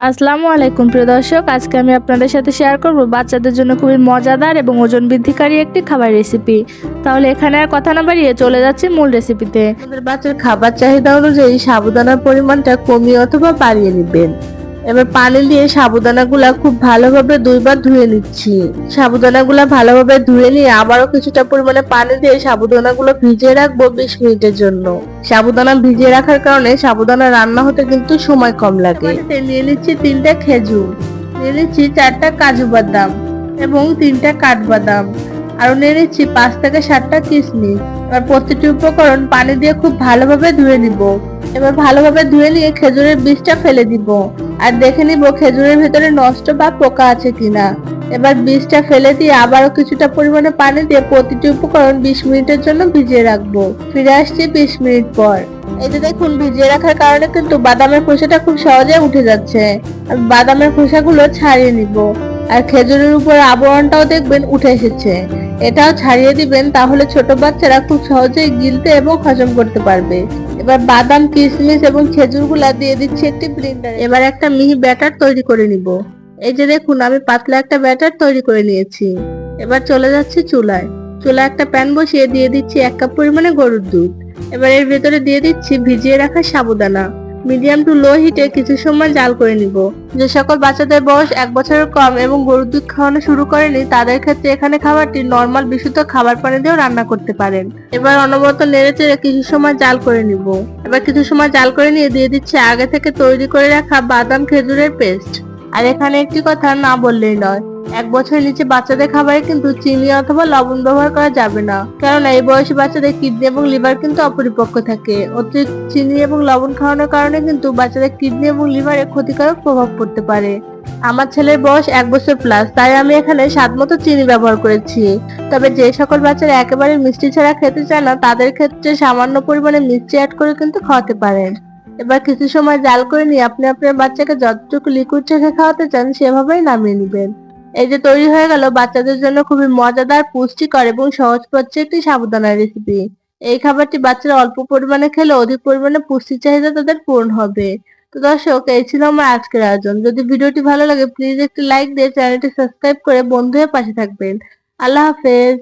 আসসালামু আলাইকুম, প্রিয় দর্শক। আজকে আমি আপনাদের সাথে শেয়ার করব বাচ্চাদের জন্য খুবই মজাদার এবং ওজন বৃদ্ধিকারী একটি খাবার রেসিপি তাহলে এখানে আর কথা না বাড়িয়ে চলে যাচ্ছি মূল রেসিপিতে বাচ্চার খাবার চাহিদা অনুযায়ী সাবুদানার পরিমাণটা কমিয়ে অথবা বাড়িয়ে নেবেন এবার পানি দিয়ে সাবুদানাগুলা খুব ভালোভাবে দুইবার ধুয়ে নিচ্ছি। সাবুদানাগুলা ভালোভাবে ধুয়ে নিয়ে আবারও কিছুটা পরিমাণে পানি দিয়ে সাবুদানাগুলো ভিজিয়ে রাখব বিশ মিনিটের জন্য। সাবুদানা ভিজিয়ে রাখার কারণে সাবুদানা রান্না হতে কিন্তু সময় কম লাগে। নিয়ে নিচ্ছি তিনটা খেজুর, নিয়ে নিচ্ছি চারটা কাজু বাদাম এবং তিনটা কাঠবাদাম আরও নিয়ে নিচ্ছি পাঁচ থেকে সাতটা কিশমিশ এবার প্রতিটি উপকরণ পানি দিয়ে খুব ভালোভাবে ধুয়ে নিব। এবার ভালোভাবে ধুয়ে নিয়ে খেজুরের বীজটা ফেলে দিব। আর দেখে নিব খেজুরের ভেতরে নষ্ট বা পোকা আছে কিনা। এবার বীজটা ফেলে দিয়ে আবারও কিছুটা পরিমাণে পানি দিয়ে প্রতিটি উপকরণ বিশ মিনিটের জন্য ভিজিয়ে রাখব। ফিরে আসছি বিশ মিনিট পর। এই যে দেখুন, ভিজিয়ে রাখার কারণে কিন্তু বাদামের খোসাটা খুব সহজে উঠে যাচ্ছে। আমি বাদামের খোসাগুলো ছাড়িয়ে নিব। আর খেজুরের উপর আবরণটাও দেখবেন উঠে এসেছে। এটাও ছাড়িয়ে দিবেন, তাহলে ছোট বাচ্চারা খুব সহজেই গিলতে এবং হজম করতে পারবে। এবার বাদাম, কিশমিশ এবং খেজুরগুলা দিয়ে দিচ্ছি একটি ব্লেন্ডারে এবার একটা মিহি ব্যাটার তৈরি করে নিব। এই যে দেখুন, আমি পাতলা একটা ব্যাটার তৈরি করে নিয়েছি। এবার চলে যাচ্ছি চুলায়। চুলায় একটা প্যান বসিয়ে দিয়ে দিচ্ছি এক কাপ পরিমাণে গরুর দুধ। এবার এর ভেতরে দিয়ে দিচ্ছি ভিজিয়ে রাখা সাবুদানা। মিডিয়াম টু লো হিটে কিছু সময় জাল করে নিব। যে সকল বাচ্চাদের বয়স এক বছরের কম এবং গরুর দুধ খাওয়ানো শুরু করেনি, তাদের ক্ষেত্রে এখানে খাবারটি নর্মাল বিশুদ্ধ খাবার পানি দিয়েও রান্না করতে পারেন। এবার অনবরত নেড়ে চেড়ে কিছু সময় জাল করে নিব। এবার কিছু সময় জাল করে নিয়ে দিয়ে দিচ্ছে আগে থেকে তৈরি করে রাখা বাদাম খেজুরের পেস্ট। আর এখানে একটি কথা না বললেই নয় এক বছরের নিচে বাচ্চাদের খাবারে কিন্তু চিনি অথবা লবণ ব্যবহার করা যাবে না। কারণ এই বয়সী বাচ্চাদের কিডনি এবং লিভার কিন্তু অপরিপক্ক থাকে। অতিরিক্ত চিনি এবং লবণ খাওয়ানোর কারণে কিন্তু বাচ্চাদের কিডনি এবং লিভারে ক্ষতিকারক প্রভাব পড়তে পারে। আমার ছেলের বয়স এক বছর প্লাস তাই আমি এখানে স্বাদ মতো চিনি ব্যবহার করেছি। তবে যে সকল বাচ্চারা একেবারে মিষ্টি ছাড়া খেতে চায় না, তাদের ক্ষেত্রে সামান্য পরিমাণে মিষ্টি অ্যাড করে কিন্তু খাওয়াতে পারেন। এবার কিছু সময় জাল করে নিয়ে আপনি আপনার বাচ্চাকে যতটুকু লিকুইড রেখে খাওয়াতে চান, সেভাবেই নামিয়ে নেবেন। এই যে তৈরি হয়ে গেল, বাচ্চাদের জন্য খুবই মজাদার, পুষ্টিকর এবং সহজ পথে একটি সাবুদানার রেসিপি এই খাবারটি বাচ্চারা অল্প পরিমাণে খেলে অধিক পরিমাণে পুষ্টি চাহিদা তাদের পূরণ হবে। তো দর্শক, এই ছিল আমার আজকের আয়োজন। যদি ভিডিওটি ভালো লাগে প্লিজ একটি লাইক দিয়ে চ্যানেলটি সাবস্ক্রাইব করে বন্ধু হয়ে পাশে থাকবেন। আল্লাহ হাফেজ।